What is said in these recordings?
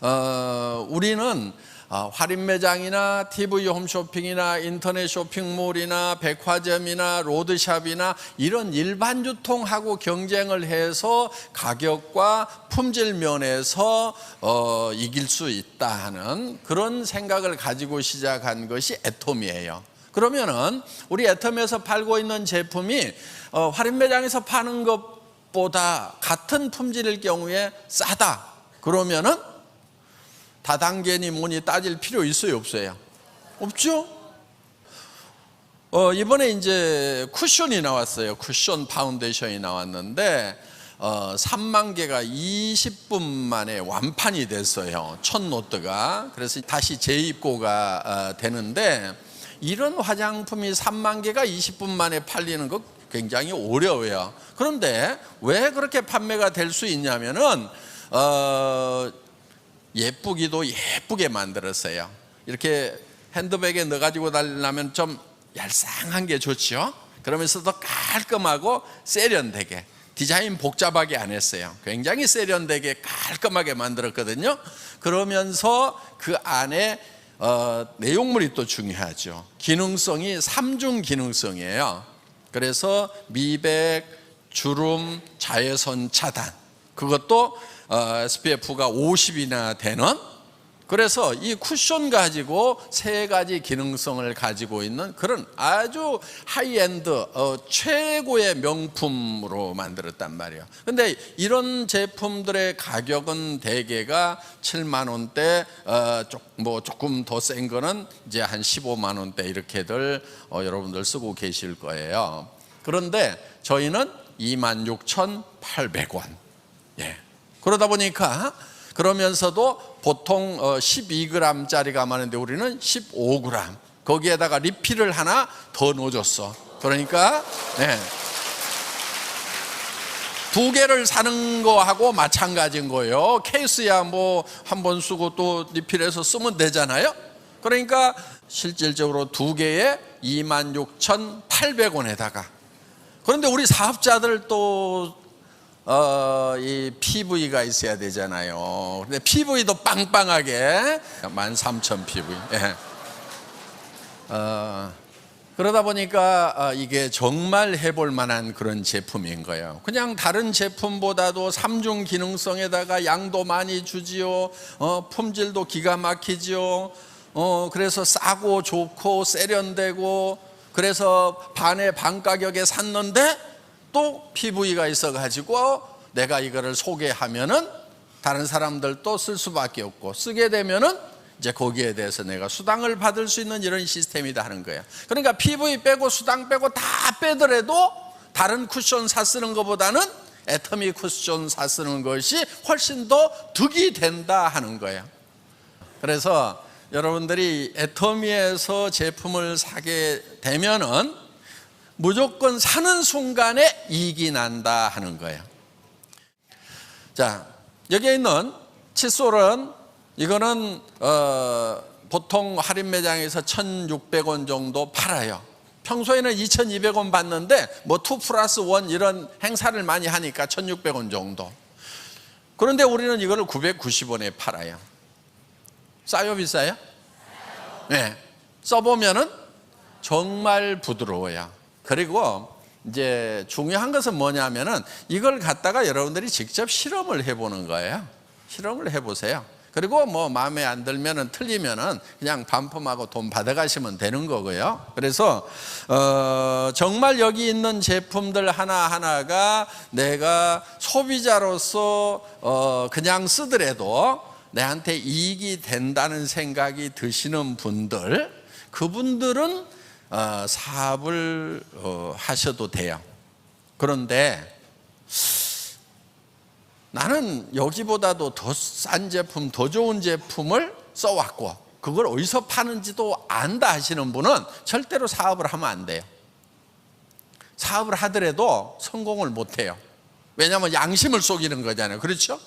어, 우리는 어, 할인 매장이나 TV 홈쇼핑이나 인터넷 쇼핑몰이나 백화점이나 로드샵이나 이런 일반 유통하고 경쟁을 해서 가격과 품질 면에서 어, 이길 수 있다 하는 그런 생각을 가지고 시작한 것이 애톰이에요. 그러면은 우리 애텀에서 팔고 있는 제품이 어, 할인 매장에서 파는 것보다 같은 품질일 경우에 싸다. 그러면은 다단계니 뭐니 따질 필요 있어요, 없어요? 없죠? 어, 이번에 이제 쿠션이 나왔어요. 쿠션 파운데이션이 나왔는데 어, 3만 개가 20분 만에 완판이 됐어요. 첫 노트가. 그래서 다시 재입고가 어, 되는데 이런 화장품이 3만 개가 20분 만에 팔리는 거 굉장히 어려워요. 그런데 왜 그렇게 판매가 될 수 있냐면은 어, 예쁘기도 예쁘게 만들었어요. 이렇게 핸드백에 넣어가지고 다니려면 좀 얄쌍한 게 좋죠. 그러면서도 깔끔하고 세련되게 디자인 복잡하게 안 했어요. 굉장히 세련되게 깔끔하게 만들었거든요. 그러면서 그 안에 어, 내용물이 또 중요하죠. 기능성이 삼중 기능성이에요. 그래서 미백, 주름, 자외선 차단. 그것도 어, SPF가 50이나 되는 그래서 이 쿠션 가지고 세 가지 기능성을 가지고 있는 그런 아주 하이엔드 어, 최고의 명품으로 만들었단 말이에요. 근데 이런 제품들의 가격은 대개가 7만 원대, 어, 조, 뭐 조금 더 센 거는 이제 한 15만 원대 이렇게들 어, 여러분들 쓰고 계실 거예요. 그런데 저희는 26,800원. 예. 그러다 보니까 그러면서도 보통 12g짜리가 많은데 우리는 15g. 거기에다가 리필을 하나 더 넣어줬어. 그러니까 네. 두 개를 사는 거하고 마찬가지인 거예요. 케이스야 뭐 한 번 쓰고 또 리필해서 쓰면 되잖아요. 그러니까 실질적으로 두 개에 26,800원에다가 그런데 우리 사업자들 또 어, 이 PV가 있어야 되잖아요. 근데 PV도 빵빵하게 13,000 PV. 예. 어, 그러다 보니까 어, 이게 정말 해볼 만한 그런 제품인 거예요. 그냥 다른 제품보다도 삼중 기능성에다가 양도 많이 주지요. 어, 품질도 기가 막히지요. 어, 그래서 싸고 좋고 세련되고 그래서 반에 반 가격에 샀는데 또 PV가 있어가지고 내가 이거를 소개하면은 다른 사람들도 쓸 수밖에 없고 쓰게 되면은 이제 거기에 대해서 내가 수당을 받을 수 있는 이런 시스템이다 하는 거예요. 그러니까 PV 빼고 수당 빼고 다 빼더라도 다른 쿠션 사 쓰는 것보다는 애터미 쿠션 사 쓰는 것이 훨씬 더 득이 된다 하는 거예요. 그래서 여러분들이 애터미에서 제품을 사게 되면은 무조건 사는 순간에 이익이 난다 하는 거예요. 자, 여기에 있는 칫솔은 이거는 어, 보통 할인 매장에서 1,600원 정도 팔아요. 평소에는 2,200원 받는데 뭐2 플러스 1 이런 행사를 많이 하니까 1,600원 정도. 그런데 우리는 이거를 990원에 팔아요. 싸요, 비싸요? 네. 써보면은 정말 부드러워요. 그리고 이제 중요한 것은 뭐냐면은 이걸 갖다가 여러분들이 직접 실험을 해보는 거예요. 실험을 해보세요. 그리고 뭐 마음에 안 들면은 틀리면은 그냥 반품하고 돈 받아가시면 되는 거고요. 그래서 어 정말 여기 있는 제품들 하나 하나가 내가 소비자로서 어 그냥 쓰더라도 내한테 이익이 된다는 생각이 드시는 분들 그분들은 어, 사업을 어, 하셔도 돼요. 그런데 나는 여기보다도 더 싼 제품, 더 좋은 제품을 써왔고 그걸 어디서 파는지도 안다 하시는 분은 절대로 사업을 하면 안 돼요. 사업을 하더라도 성공을 못 해요. 왜냐하면 양심을 속이는 거잖아요. 그렇죠?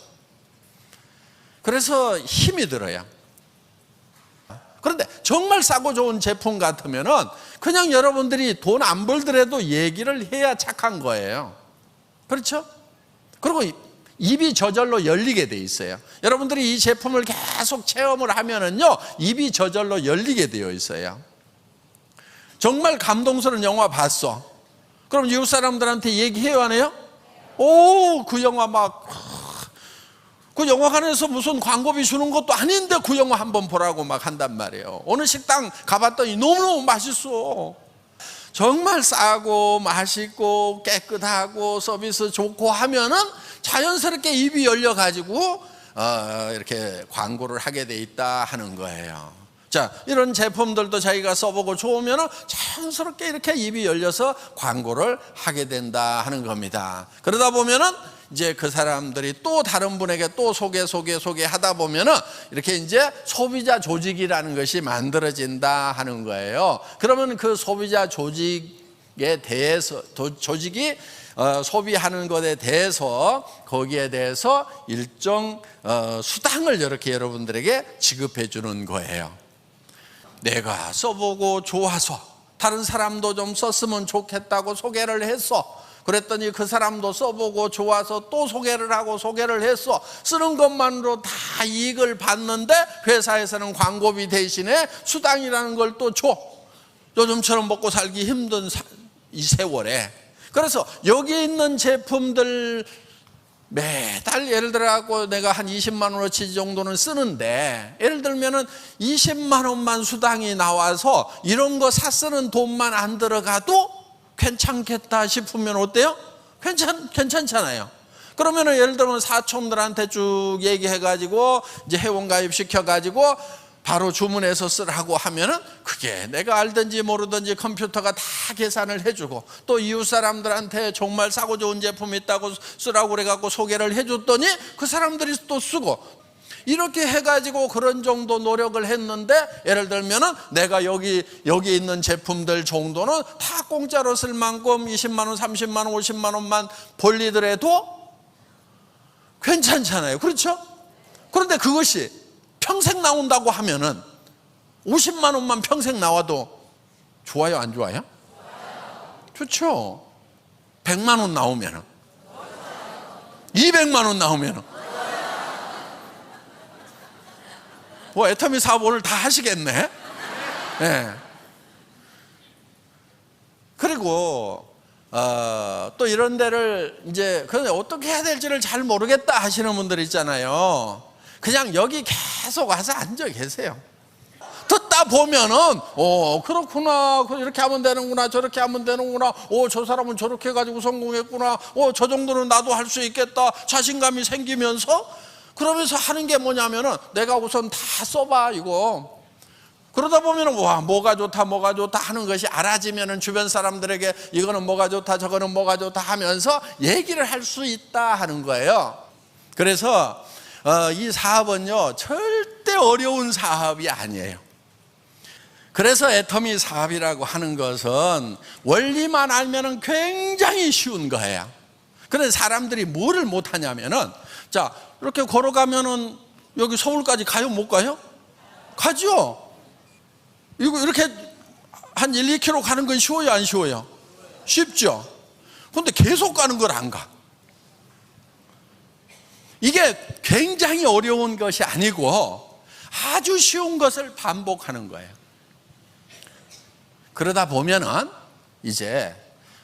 그래서 힘이 들어요. 그런데 정말 싸고 좋은 제품 같으면은 그냥 여러분들이 돈 안 벌더라도 얘기를 해야 착한 거예요. 그렇죠? 그리고 입이 저절로 열리게 돼 있어요. 여러분들이 이 제품을 계속 체험을 하면은요, 입이 저절로 열리게 되어 있어요. 정말 감동스러운 영화 봤어. 그럼 이웃 사람들한테 얘기해요, 안 해요? 오, 그 영화 막, 그 영화관에서 무슨 광고비 주는 것도 아닌데 그 영화 한번 보라고 막 한단 말이에요. 어느 식당 가봤더니 너무너무 맛있어. 정말 싸고 맛있고 깨끗하고 서비스 좋고 하면은 자연스럽게 입이 열려가지고 어, 이렇게 광고를 하게 돼 있다 하는 거예요. 자, 이런 제품들도 자기가 써보고 좋으면 자연스럽게 이렇게 입이 열려서 광고를 하게 된다 하는 겁니다. 그러다 보면은 이제 그 사람들이 또 다른 분에게 또 소개, 소개, 소개 하다 보면은 이렇게 이제 소비자 조직이라는 것이 만들어진다 하는 거예요. 그러면 그 소비자 조직에 대해서, 도- 조직이 어, 소비하는 것에 대해서 거기에 대해서 일정 어, 수당을 이렇게 여러분들에게 지급해 주는 거예요. 내가 써보고 좋아서 다른 사람도 좀 썼으면 좋겠다고 소개를 했어. 그랬더니 그 사람도 써보고 좋아서 또 소개를 하고 소개를 했어. 쓰는 것만으로 다 이익을 받는데 회사에서는 광고비 대신에 수당이라는 걸 또 줘. 요즘처럼 먹고 살기 힘든 사- 이 세월에. 그래서 여기 있는 제품들 매달 예를 들어갖고 내가 한 20만 원어치 정도는 쓰는데 예를 들면은 20만 원만 수당이 나와서 이런 거 사 쓰는 돈만 안 들어가도 괜찮겠다 싶으면 어때요? 괜찮 괜찮잖아요. 그러면은 예를 들면 사촌들한테 쭉 얘기해가지고 이제 회원 가입 시켜가지고 바로 주문해서 쓰라고 하면은 그게 내가 알든지 모르든지 컴퓨터가 다 계산을 해주고 또 이웃 사람들한테 정말 싸고 좋은 제품 있다고 쓰라고 그래갖고 소개를 해줬더니 그 사람들이 또 쓰고 이렇게 해가지고 그런 정도 노력을 했는데 예를 들면은 내가 여기 여기 있는 제품들 정도는 다 공짜로 쓸 만큼 20만 원, 30만 원, 50만 원만 벌리더라도 괜찮잖아요. 그렇죠? 그런데 그것이 평생 나온다고 하면은 50만 원만 평생 나와도 좋아요, 안 좋아요? 좋죠. 100만 원 나오면은 200만 원 나오면은 뭐 애터미 사업 오늘 다 하시겠네. 예. 그리고 어, 또 이런 데를 이제 그런데 어떻게 해야 될지를 잘 모르겠다 하시는 분들 있잖아요. 그냥 여기 계속 와서 앉아 계세요. 듣다 보면은 어 그렇구나 그 이렇게 하면 되는구나 저렇게 하면 되는구나 오저 사람은 저렇게 해가지고 성공했구나 오저 정도는 나도 할 수 있겠다 자신감이 생기면서 그러면서 하는 게 뭐냐면은 내가 우선 다 써봐 이거 그러다 보면은 와 뭐가 좋다 뭐가 좋다 하는 것이 알아지면은 주변 사람들에게 이거는 뭐가 좋다 저거는 뭐가 좋다 하면서 얘기를 할 수 있다 하는 거예요. 그래서 어, 이 사업은요 절대 어려운 사업이 아니에요. 그래서 애터미 사업이라고 하는 것은 원리만 알면은 굉장히 쉬운 거예요. 그런데 사람들이 뭐를 못 하냐면은 자 이렇게 걸어가면은 여기 서울까지 가요 못 가요? 가죠. 이거 이렇게 한 1, 2km 가는 건 쉬워요, 안 쉬워요? 쉽죠. 근데 계속 가는 걸 안 가. 이게 굉장히 어려운 것이 아니고 아주 쉬운 것을 반복하는 거예요. 그러다 보면은 이제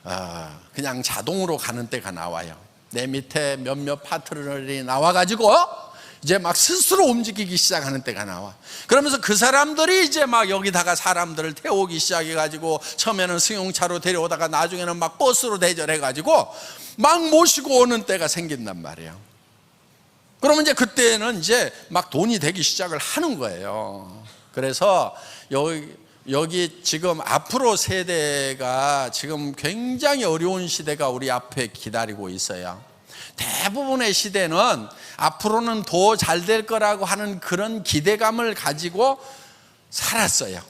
어, 그냥 자동으로 가는 때가 나와요. 내 밑에 몇몇 파트너들이 나와가지고 이제 막 스스로 움직이기 시작하는 때가 나와. 그러면서 그 사람들이 이제 막 여기다가 사람들을 태우기 시작해가지고 처음에는 승용차로 데려오다가 나중에는 막 버스로 대절해가지고 막 모시고 오는 때가 생긴단 말이에요. 그러면 이제 그때는 이제 막 돈이 되기 시작을 하는 거예요. 그래서 여기, 여기 지금 앞으로 세대가 지금 굉장히 어려운 시대가 우리 앞에 기다리고 있어요. 대부분의 시대는 앞으로는 더 잘 될 거라고 하는 그런 기대감을 가지고 살았어요.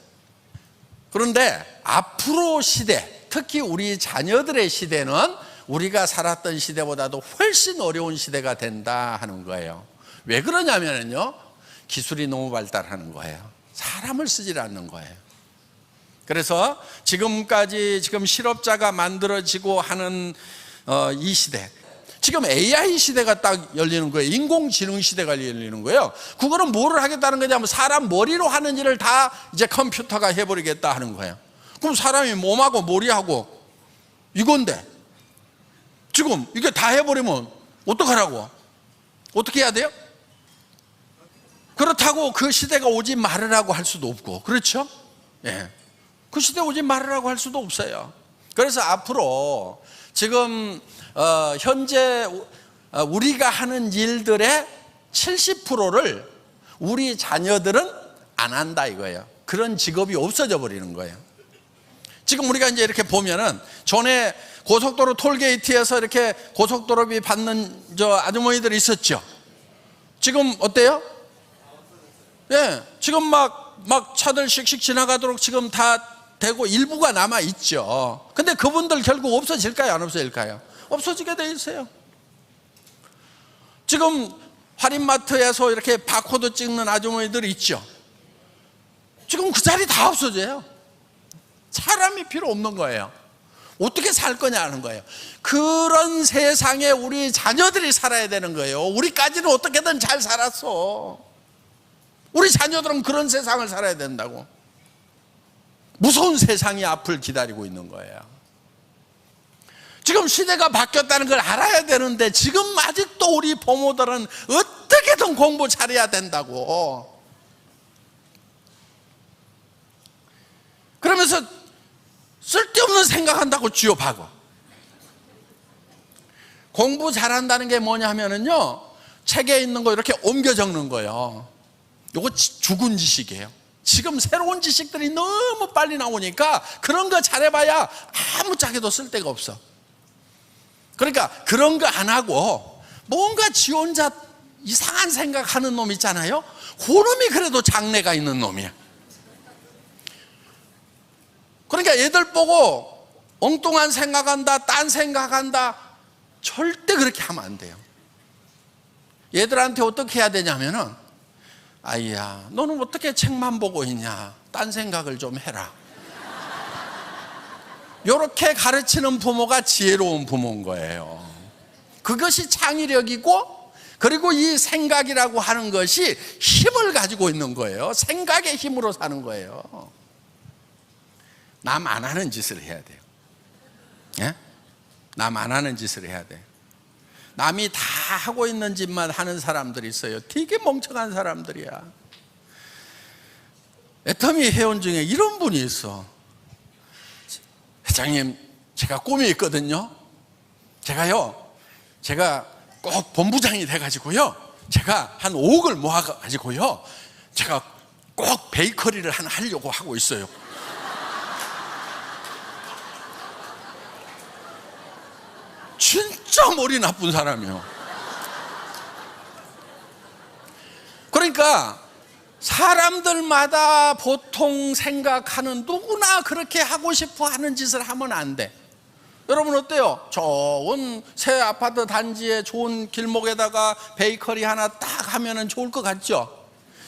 그런데 앞으로 시대, 특히 우리 자녀들의 시대는 우리가 살았던 시대보다도 훨씬 어려운 시대가 된다 하는 거예요. 왜 그러냐면요. 기술이 너무 발달하는 거예요. 사람을 쓰질 않는 거예요. 그래서 지금까지 지금 실업자가 만들어지고 하는 어, 이 시대, 지금 AI 시대가 딱 열리는 거예요. 인공지능 시대가 열리는 거예요. 그거는 뭐를 하겠다는 거냐면 사람 머리로 하는 일을 다 이제 컴퓨터가 해버리겠다 하는 거예요. 그럼 사람이 몸하고 머리하고 이건데 지금 이게 다 해버리면 어떡하라고? 어떻게 해야 돼요? 그렇다고 그 시대가 오지 말으라고 할 수도 없고 그렇죠? 예. 그 시대 오지 말으라고 할 수도 없어요. 그래서 앞으로 지금 어, 현재 어, 우리가 하는 일들의 70%를 우리 자녀들은 안 한다 이거예요. 그런 직업이 없어져 버리는 거예요. 지금 우리가 이제 이렇게 보면은 전에 고속도로 톨게이트에서 이렇게 고속도로비 받는 저 아주머니들 있었죠. 지금 어때요? 예, 지금 막, 막 차들 씩씩 지나가도록 지금 다 되고 일부가 남아 있죠. 근데 그분들 결국 없어질까요? 안 없어질까요? 없어지게 돼 있어요. 지금 할인마트에서 이렇게 바코드 찍는 아주머니들 있죠. 지금 그 자리 다 없어져요. 사람이 필요 없는 거예요. 어떻게 살 거냐는 거예요. 그런 세상에 우리 자녀들이 살아야 되는 거예요. 우리까지는 어떻게든 잘 살았어. 우리 자녀들은 그런 세상을 살아야 된다고. 무서운 세상이 앞을 기다리고 있는 거예요. 지금 시대가 바뀌었다는 걸 알아야 되는데 지금 아직도 우리 부모들은 어떻게든 공부 잘해야 된다고. 그러면서 쓸데없는 생각한다고 쥐업하고. 공부 잘한다는 게 뭐냐 하면은요, 책에 있는 거 이렇게 옮겨 적는 거예요. 요거 지- 죽은 지식이에요. 지금 새로운 지식들이 너무 빨리 나오니까 그런 거 잘해봐야 아무짝에도 쓸데가 없어. 그러니까 그런 거 안 하고 뭔가 지 혼자 이상한 생각하는 놈 있잖아요. 그 놈이 그래도 장래가 있는 놈이야. 그러니까 얘들 보고 엉뚱한 생각한다, 딴 생각한다. 절대 그렇게 하면 안 돼요. 얘들한테 어떻게 해야 되냐면은 아이야, 너는 어떻게 책만 보고 있냐? 딴 생각을 좀 해라. 이렇게 가르치는 부모가 지혜로운 부모인 거예요. 그것이 창의력이고, 그리고 이 생각이라고 하는 것이 힘을 가지고 있는 거예요. 생각의 힘으로 사는 거예요. 남 안 하는 짓을 해야 돼요. 예? 남 안 하는 짓을 해야 돼. 남이 다 하고 있는 짓만 하는 사람들이 있어요. 되게 멍청한 사람들이야. 애터미 회원 중에 이런 분이 있어. 회장님, 제가 꿈이 있거든요. 제가요, 제가 꼭 본부장이 돼가지고요. 제가 한 5억을 모아가지고요. 제가 꼭 베이커리를 하나 하려고 하고 있어요. 진짜 머리 나쁜 사람이요. 그러니까 사람들마다 보통 생각하는 누구나 그렇게 하고 싶어 하는 짓을 하면 안 돼. 여러분 어때요? 좋은 새 아파트 단지에 좋은 길목에다가 베이커리 하나 딱 하면은 좋을 것 같죠?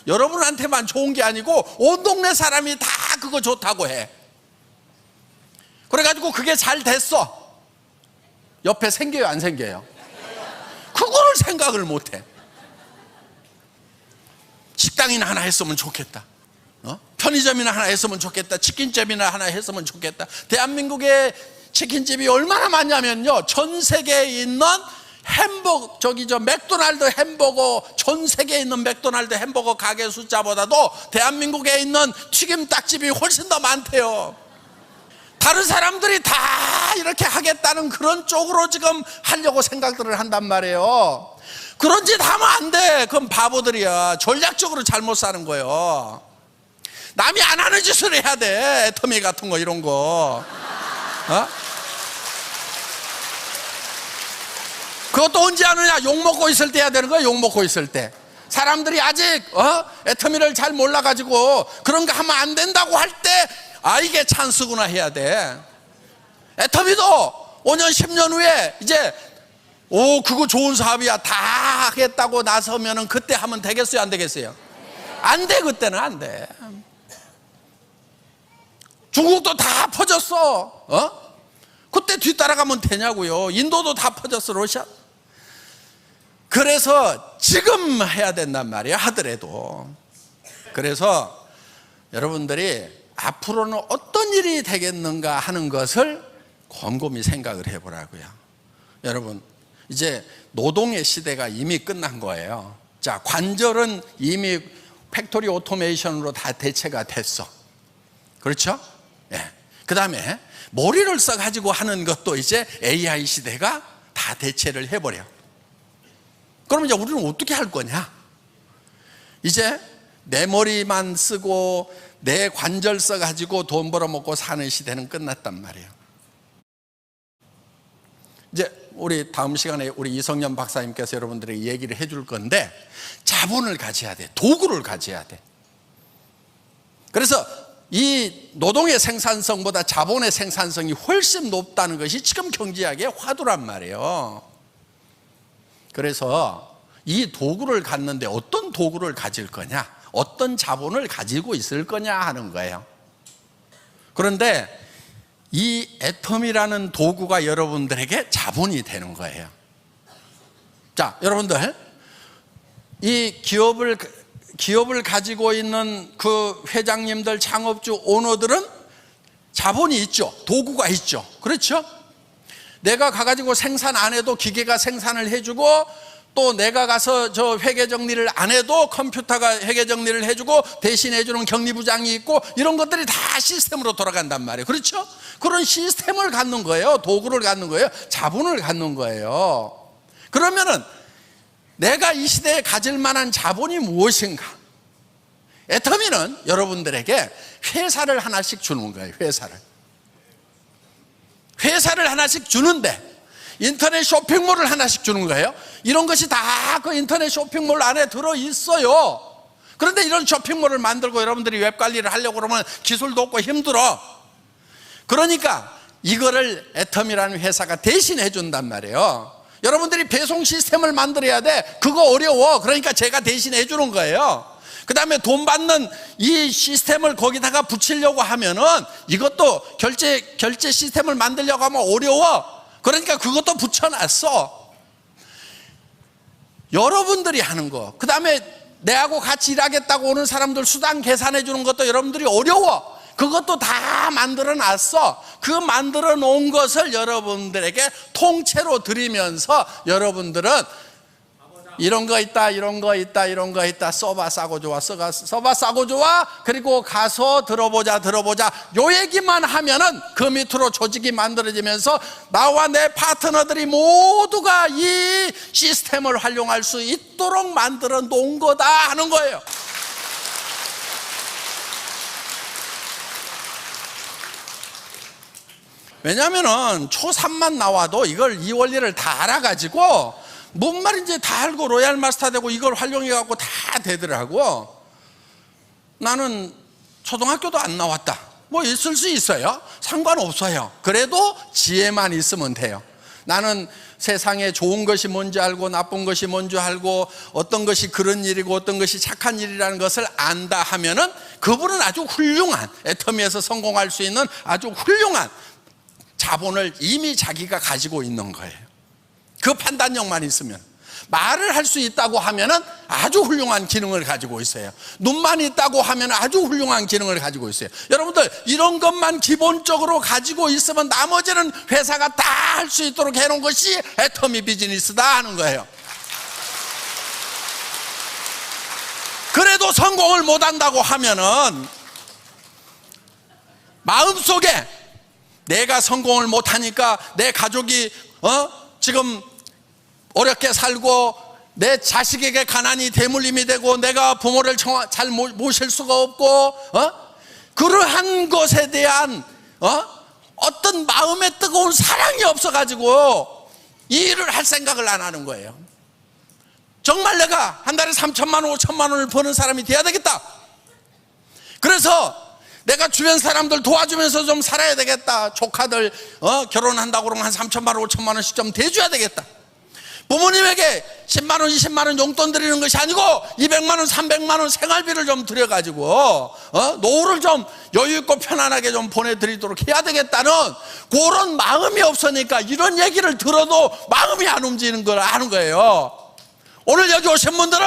여러분한테만 좋은 게 아니고 온 동네 사람이 다 그거 좋다고 해. 그래가지고 그게 잘 됐어. 옆에 생겨요, 안 생겨요? 그거를 생각을 못 해. 식당이나 하나 했으면 좋겠다. 어? 편의점이나 하나 했으면 좋겠다. 치킨집이나 하나 했으면 좋겠다. 대한민국의 치킨집이 얼마나 많냐면요. 전 세계에 있는 햄버거, 저기 저 맥도날드 햄버거, 전 세계에 있는 맥도날드 햄버거 가게 숫자보다도 대한민국에 있는 튀김 닭집이 훨씬 더 많대요. 다른 사람들이 다 이렇게 하겠다는 그런 쪽으로 지금 하려고 생각들을 한단 말이에요. 그런 짓 하면 안 돼. 그건 바보들이야. 전략적으로 잘못 사는 거예요. 남이 안 하는 짓을 해야 돼. 애터미 같은 거 이런 거. 어? 그것도 언제 하느냐? 욕 먹고 있을 때 해야 되는 거야. 욕 먹고 있을 때. 사람들이 아직 어? 애터미를 잘 몰라가지고 그런 거 하면 안 된다고 할 때 아 이게 찬스구나 해야 돼. 애터미도 5년 10년 후에 이제 오 그거 좋은 사업이야 다 하겠다고 나서면은 그때 하면 되겠어요 안 되겠어요? 안 돼 그때는 안 돼. 중국도 다 퍼졌어. 어? 그때 뒤따라가면 되냐고요. 인도도 다 퍼졌어 러시아. 그래서 지금 해야 된단 말이에요. 하더라도. 그래서 여러분들이 앞으로는 어떤 일이 되겠는가 하는 것을 곰곰이 생각을 해보라고요. 여러분, 이제 노동의 시대가 이미 끝난 거예요. 자, 관절은 이미 팩토리 오토메이션으로 다 대체가 됐어. 그렇죠? 예. 그 다음에 머리를 써가지고 하는 것도 이제 AI 시대가 다 대체를 해버려. 그럼 이제 우리는 어떻게 할 거냐? 이제 내 머리만 쓰고 내 관절 써가지고 돈 벌어먹고 사는 시대는 끝났단 말이에요. 이제 우리 다음 시간에 우리 이성년 박사님께서 여러분들에게 얘기를 해줄 건데 자본을 가져야 돼. 도구를 가져야 돼. 그래서 이 노동의 생산성보다 자본의 생산성이 훨씬 높다는 것이 지금 경제학의 화두란 말이에요. 그래서 이 도구를 갖는데 어떤 도구를 가질 거냐, 어떤 자본을 가지고 있을 거냐 하는 거예요. 그런데 이 애텀이라는 도구가 여러분들에게 자본이 되는 거예요. 자, 여러분들, 이 기업을, 기업을 가지고 있는 그 회장님들, 창업주, 오너들은 자본이 있죠. 도구가 있죠. 그렇죠? 내가 가가지고 생산 안 해도 기계가 생산을 해주고 또 내가 가서 저 회계 정리를 안 해도 컴퓨터가 회계 정리를 해주고 대신 해주는 격리부장이 있고 이런 것들이 다 시스템으로 돌아간단 말이에요. 그렇죠? 그런 시스템을 갖는 거예요. 도구를 갖는 거예요. 자본을 갖는 거예요. 그러면은 내가 이 시대에 가질 만한 자본이 무엇인가? 애터미는 여러분들에게 회사를 하나씩 주는 거예요. 회사를. 회사를 하나씩 주는데 인터넷 쇼핑몰을 하나씩 주는 거예요. 이런 것이 다 그 인터넷 쇼핑몰 안에 들어 있어요. 그런데 이런 쇼핑몰을 만들고 여러분들이 웹 관리를 하려고 그러면 기술도 없고 힘들어. 그러니까 이거를 애텀이라는 회사가 대신해 준단 말이에요. 여러분들이 배송 시스템을 만들어야 돼. 그거 어려워. 그러니까 제가 대신해 주는 거예요. 그 다음에 돈 받는 이 시스템을 거기다가 붙이려고 하면은 이것도 결제, 결제 시스템을 만들려고 하면 어려워. 그러니까 그것도 붙여놨어. 여러분들이 하는 거. 그 다음에 내하고 같이 일하겠다고 오는 사람들 수당 계산해 주는 것도 여러분들이 어려워. 그것도 다 만들어 놨어. 그 만들어 놓은 것을 여러분들에게 통째로 드리면서 여러분들은 이런 거 있다, 이런 거 있다, 이런 거 있다. 써봐 싸고 좋아, 써가, 써봐 싸고 좋아. 그리고 가서 들어보자, 들어보자. 요 얘기만 하면은 그 밑으로 조직이 만들어지면서 나와 내 파트너들이 모두가 이 시스템을 활용할 수 있도록 만들어 놓은 거다 하는 거예요. 왜냐하면은 초3만 나와도 이걸 이 원리를 다 알아가지고 뭔 말인지 다 알고 로얄 마스터 되고 이걸 활용해 갖고 다 되더라고. 나는 초등학교도 안 나왔다. 뭐 있을 수 있어요. 상관없어요. 그래도 지혜만 있으면 돼요. 나는 세상에 좋은 것이 뭔지 알고 나쁜 것이 뭔지 알고 어떤 것이 그런 일이고 어떤 것이 착한 일이라는 것을 안다 하면은 그분은 아주 훌륭한 애터미에서 성공할 수 있는 아주 훌륭한 자본을 이미 자기가 가지고 있는 거예요. 그 판단력만 있으면 말을 할 수 있다고 하면은 아주 훌륭한 기능을 가지고 있어요. 눈만 있다고 하면 아주 훌륭한 기능을 가지고 있어요. 여러분들 이런 것만 기본적으로 가지고 있으면 나머지는 회사가 다 할 수 있도록 해놓은 것이 애터미 비즈니스다 하는 거예요. 그래도 성공을 못한다고 하면은 마음속에 내가 성공을 못하니까 내 가족이 어 지금 어렵게 살고 내 자식에게 가난이 대물림이 되고 내가 부모를 잘 모실 수가 없고 어? 그러한 것에 대한 어? 어떤 마음에 뜨거운 사랑이 없어가지고 이 일을 할 생각을 안 하는 거예요. 정말 내가 한 달에 3천만 원, 5천만 원을 버는 사람이 돼야 되겠다. 그래서 내가 주변 사람들 도와주면서 좀 살아야 되겠다. 조카들 어, 결혼한다고 그러면 한 3천만 원, 5천만 원씩 좀 대줘야 되겠다. 부모님에게 10만 원, 20만 원 용돈 드리는 것이 아니고 200만 원, 300만 원 생활비를 좀 드려 가지고 어? 노후를 좀 여유 있고 편안하게 좀 보내 드리도록 해야 되겠다는 그런 마음이 없으니까 이런 얘기를 들어도 마음이 안 움직이는 걸 아는 거예요. 오늘 여기 오신 분들은